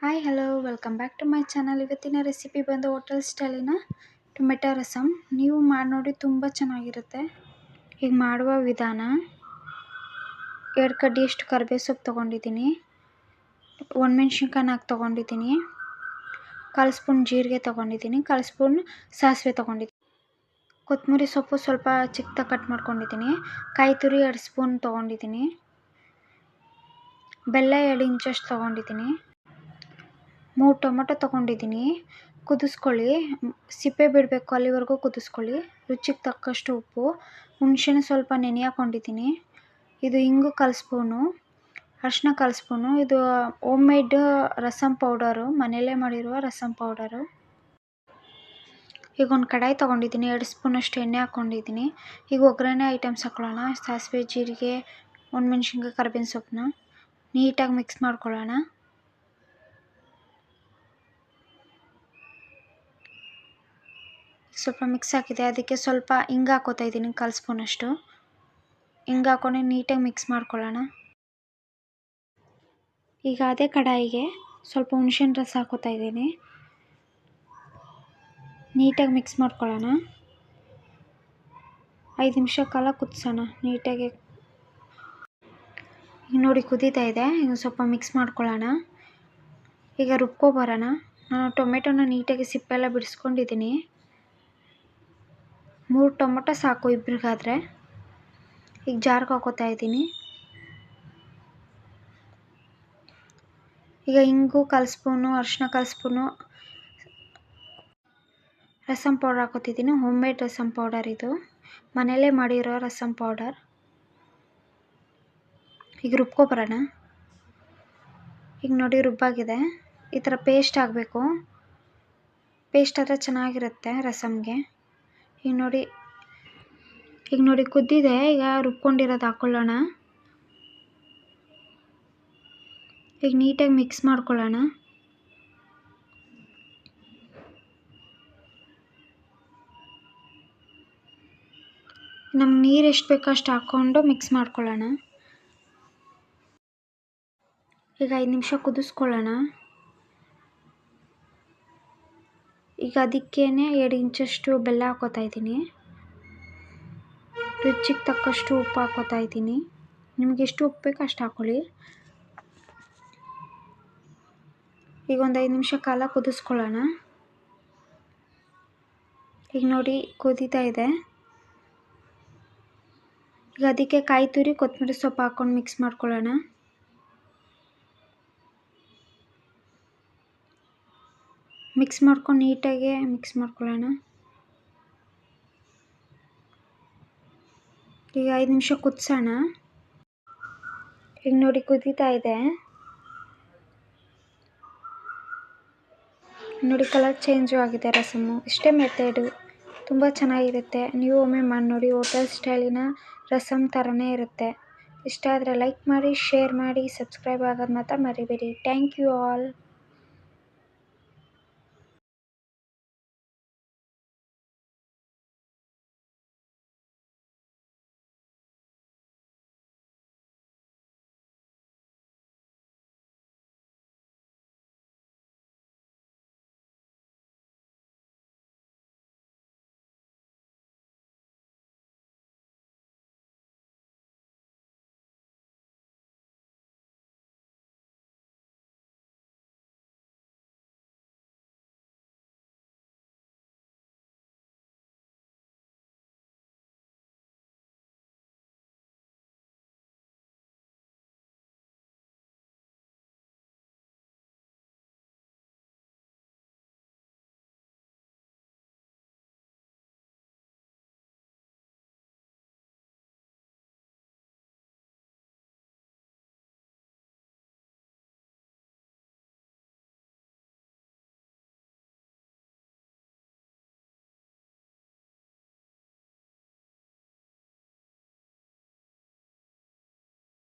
Hi hello welcome back to my channel ಇವತ್ತಿನ recipe ಬಂದು hotel ಸ್ಟೈಲಿನ ಟೊಮೆಟೊ ರಸಮ್ ನೀವು ಮಾಡಿ ನೋಡಿ, ತುಂಬ ಚೆನ್ನಾಗಿರುತ್ತೆ. ಈಗ ಮಾಡುವ ವಿಧಾನ. ಎರಡು ಕಡ್ಡಿಯಷ್ಟು ಕರಿಬೇವು ಸೊಪ್ಪು ತೊಗೊಂಡಿದ್ದೀನಿ. ಒಣಮೆಣ್ಸಿನ್ಕಾಯಿ ನಾಲ್ಕು ತೊಗೊಂಡಿದ್ದೀನಿ. ಕಾಲು ಸ್ಪೂನ್ ಜೀರಿಗೆ ತೊಗೊಂಡಿದ್ದೀನಿ. ಕಾಲು ಸ್ಪೂನ್ ಸಾಸಿವೆ ತೊಗೊಂಡಿದ್ದೀನಿ ಕೊತ್ತಂಬರಿ ಸೊಪ್ಪು ಸ್ವಲ್ಪ ಚಿಕ್ಕದಾಗಿ ಕಟ್ ಮಾಡ್ಕೊಂಡಿದ್ದೀನಿ. ಕಾಯಿ ತುರಿ ಎರಡು ಸ್ಪೂನ್ ತೊಗೊಂಡಿದ್ದೀನಿ. ಬೆಲ್ಲ ಎರಡು ಇಂಚಷ್ಟು ತೊಗೊಂಡಿದ್ದೀನಿ. ಮೂರು ಟೊಮೊಟೊ ತೊಗೊಂಡಿದ್ದೀನಿ. ಕುದಿಸ್ಕೊಳ್ಳಿ. ಸಿಪ್ಪೆ ಬಿಡಬೇಕು ಅಲ್ಲಿವರೆಗೂ ಕುದಿಸ್ಕೊಳ್ಳಿ. ರುಚಿಗೆ ತಕ್ಕಷ್ಟು ಉಪ್ಪು. ಹುಣ್ಸೆಹಣ್ಣು ಸ್ವಲ್ಪ ನೆನೆ ಹಾಕ್ಕೊಂಡಿದ್ದೀನಿ ಇದು ಇಂಗು ಕಾಲು ಸ್ಪೂನು ಅರಿಶಿನ ಕಾಲು ಇದು ಓಮ್ ಮೇಡ್ ರಸಮ್ ಪೌಡರು ಮನೆಯಲ್ಲೇ ಮಾಡಿರುವ ರಸಮ್ ಪೌಡರು ಈಗ ಒಂದು ಕಡಾಯಿ ತೊಗೊಂಡಿದ್ದೀನಿ. ಎರಡು ಸ್ಪೂನಷ್ಟು ಎಣ್ಣೆ ಹಾಕ್ಕೊಂಡಿದ್ದೀನಿ ಈಗ ಒಗ್ಗರಣೆ ಐಟಮ್ಸ್ ಹಾಕ್ಕೊಳ್ಳೋಣ ಸಾಸಿವೆ, ಜೀರಿಗೆ, ಒಣಮೆಣ್ಸಿನ್ಕಾಯಿ, ಕರ್ಬೇವಿನ ಸೊಪ್ಪನ್ನ ನೀಟಾಗಿ ಮಿಕ್ಸ್ ಮಾಡ್ಕೊಳ್ಳೋಣ. ಸ್ವಲ್ಪ ಮಿಕ್ಸ್ ಹಾಕಿದೆ ಅದಕ್ಕೆ ಸ್ವಲ್ಪ ಹಿಂಗೆ ಹಾಕೋತಾ ಇದ್ದೀನಿ. ಕಾಲು ಸ್ಪೂನಷ್ಟು ಹಿಂಗೆ ಹಾಕೊಂಡು ನೀಟಾಗಿ ಮಿಕ್ಸ್ ಮಾಡ್ಕೊಳ್ಳೋಣ. ಈಗ ಅದೇ ಕಡಾಯಿಗೆ ಸ್ವಲ್ಪ ಹುಣ್ಸೆಹಣ್ಣು ರಸ ಹಾಕೋತಾ ಇದ್ದೀನಿ. ನೀಟಾಗಿ ಮಿಕ್ಸ್ ಮಾಡ್ಕೊಳ್ಳೋಣ. ಐದು ನಿಮಿಷ ಕಾಲ ಕುದಿಸೋಣ ನೀಟಾಗಿ. ಈಗ ನೋಡಿ ಕುದೀತಾ ಇದೆ. ಈಗ ಸ್ವಲ್ಪ ಮಿಕ್ಸ್ ಮಾಡ್ಕೊಳ್ಳೋಣ. ಈಗ ರುಬ್ಕೊಬರೋಣ ನಾನು ಟೊಮೆಟೊನ ನೀಟಾಗಿ ಸಿಪ್ಪೆಲ್ಲ ಬಿಡಿಸ್ಕೊಂಡಿದ್ದೀನಿ. ಮೂರು ಟೊಮೊಟೊ ಸಾಕು ಇಬ್ರಿಗಾದರೆ. ಈಗ ಜಾರ್ಗೆ ಹಾಕೋತಾ ಇದ್ದೀನಿ. ಈಗ ಇಂಗು ಕಾಲು ಸ್ಪೂನು ಅರಿಶಿನ ಕಾಲು ಸ್ಪೂನು ರಸಮ್ ಪೌಡರ್ ಹಾಕೋತಿದ್ದೀನಿ. ಹೋಮ್ ಮೇಡ್ ರಸಮ್ ಪೌಡರ್ ಇದು. ಮನೆಯಲ್ಲೇ ಮಾಡಿರೋ ರಸಮ್ ಪೌಡರ್. ಈಗ ರುಬ್ಕೊಬರೋಣ ಈಗ ನೋಡಿ ರುಬ್ಬಾಗಿದೆ. ಈ ಥರ ಪೇಸ್ಟ್ ಆಗಬೇಕು ಪೇಸ್ಟ್ ಆದರೆ ಚೆನ್ನಾಗಿರುತ್ತೆ ರಸಮ್ಗೆ ಈಗ ನೋಡಿ ಈಗ ನೋಡಿ ಕುದ್ದಿದೆ, ಈಗ ರುಬ್ಕೊಂಡಿರೋದು ಹಾಕ್ಕೊಳ್ಳೋಣ ಈಗ ನೀಟಾಗಿ ಮಿಕ್ಸ್ ಮಾಡ್ಕೊಳ್ಳೋಣ. ನಮ್ಗೆ ನೀರು ಎಷ್ಟು ಬೇಕೋ ಅಷ್ಟು ಹಾಕ್ಕೊಂಡು ಮಿಕ್ಸ್ ಮಾಡ್ಕೊಳ್ಳೋಣ. ಈಗ ಐದು ನಿಮಿಷ ಕುದಿಸ್ಕೊಳ್ಳೋಣ. ಈಗ ಅದಕ್ಕೇನೆ ಎರಡು ಇಂಚಷ್ಟು ಬೆಲ್ಲ ಹಾಕೋತಾ ಇದ್ದೀನಿ. ರುಚಿಗೆ ತಕ್ಕಷ್ಟು ಉಪ್ಪು ಹಾಕೋತಾ ಇದ್ದೀನಿ. ನಿಮ್ಗೆ ಎಷ್ಟು ಉಪ್ಪು ಬೇಕು ಅಷ್ಟು ಹಾಕ್ಕೊಳ್ಳಿ ಈಗ ಒಂದು ಐದು ನಿಮಿಷ ಕಾಲ ಕುದಿಸ್ಕೊಳ್ಳೋಣ. ಈಗ ನೋಡಿ ಕುದೀತಾ ಇದೆ. ಈಗ ಅದಕ್ಕೆ ಕಾಯಿ ತುರಿ ಕೊತ್ತಂಬರಿ ಸೊಪ್ಪು ಹಾಕ್ಕೊಂಡು ಮಿಕ್ಸ್ ಮಾಡ್ಕೊಳ್ಳೋಣ. ಮಿಕ್ಸ್ ಮಾಡ್ಕೊಂಡು ನೀಟಾಗಿ ಮಿಕ್ಸ್ ಮಾಡ್ಕೊಳ್ಳೋಣ. ಈಗ ಐದು ನಿಮಿಷ ಕುದಿಸೋಣ. ಈಗ ನೋಡಿ ಕುದೀತಾ ಇದೆ. ನೋಡಿ ಕಲರ್ ಚೇಂಜು ಆಗಿದೆ ರಸಮು. ಇಷ್ಟೇ ಮೆಥಡು ತುಂಬ ಚೆನ್ನಾಗಿರುತ್ತೆ. ನೀವು ಒಮ್ಮೆ ಮಾಡಿ ನೋಡಿ ಹೋಟೆಲ್ ಸ್ಟೈಲಿನ ರಸಮ್ ಥರನೇ ಇರುತ್ತೆ. ಇಷ್ಟ ಆದರೆ ಲೈಕ್ ಮಾಡಿ ಶೇರ್ ಮಾಡಿ ಸಬ್ಸ್ಕ್ರೈಬ್ ಆಗೋದು ಮಾತ್ರ ಮರಿಬೇಡಿ. Thank you all